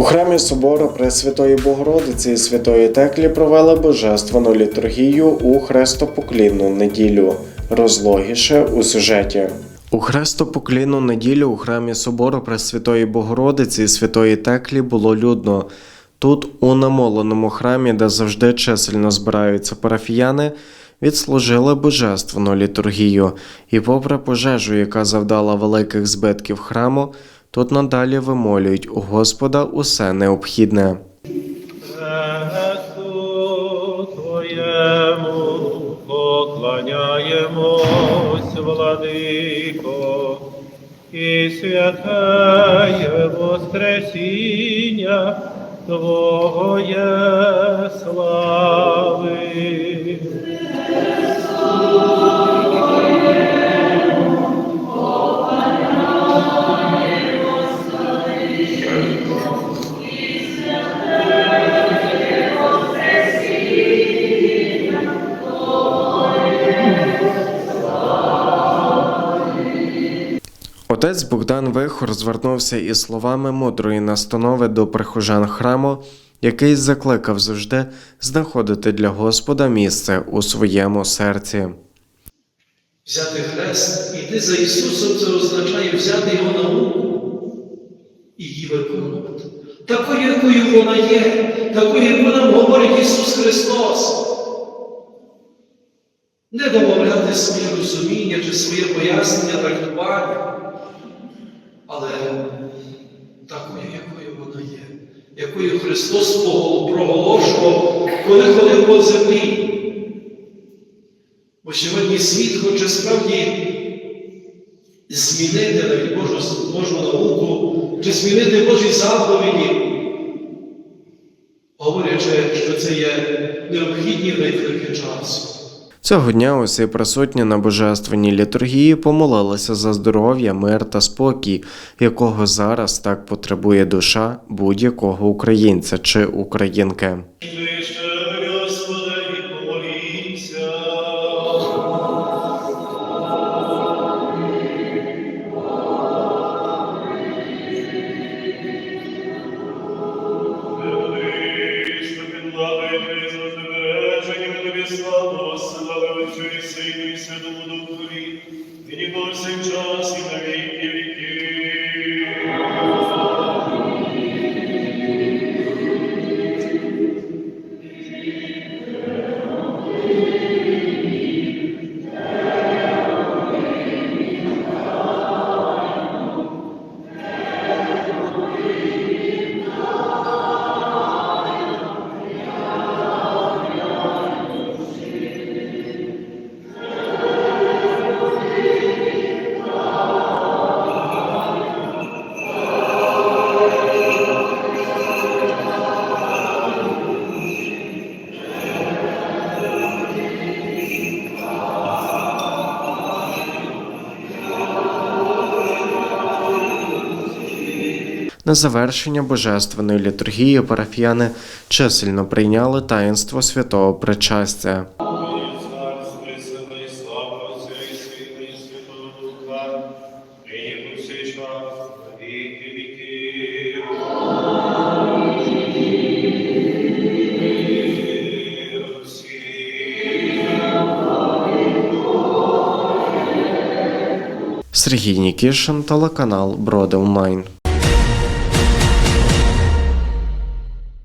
У храмі собору Пресвятої Богородиці і Святої Теклі провели божественну літургію у хрестопоклінну неділю. Розлогіше у сюжеті. У хрестопоклінну неділю у храмі собору Пресвятої Богородиці і Святої Теклі було людно. Тут, у намоленому храмі, де завжди чисельно збираються парафіяни, відслужили божественну літургію, і попри пожежу, яка завдала великих збитків храму, тут надалі вимолюють у Господа усе необхідне. Твоєму поклоняємось, владико, і святеє Воскресіння Твоє слави. Отець Богдан Вихор звернувся із словами мудрої настанови до прихожан храму, який закликав завжди знаходити для Господа місце у своєму серці. Взяти хрест, іти за Ісусом, це означає взяти Його науку і її виконувати. Такою, якою вона є, такою, як нам говорить Ісус Христос. Не домовляти своє розуміння чи своє пояснення, трактування, але такою, якою вона є, якою Христос проголошував, коли ходив по землі. Бо сьогодні світ хоче справді змінити навіть Божу, Божу науку, чи змінити Божі заповіді, говорячи, що це є необхідні виклики часу. Цього дня усі присутні на божественній літургії помолилися за здоров'я, мир та спокій, якого зараз так потребує душа будь-якого українця чи українки. Святому Духові, і ніколи час і на На завершення божественної літургії парафіяни чисельно прийняли таїнство святого причастя. Сергій Нікішин, телеканал Броди Онлайн.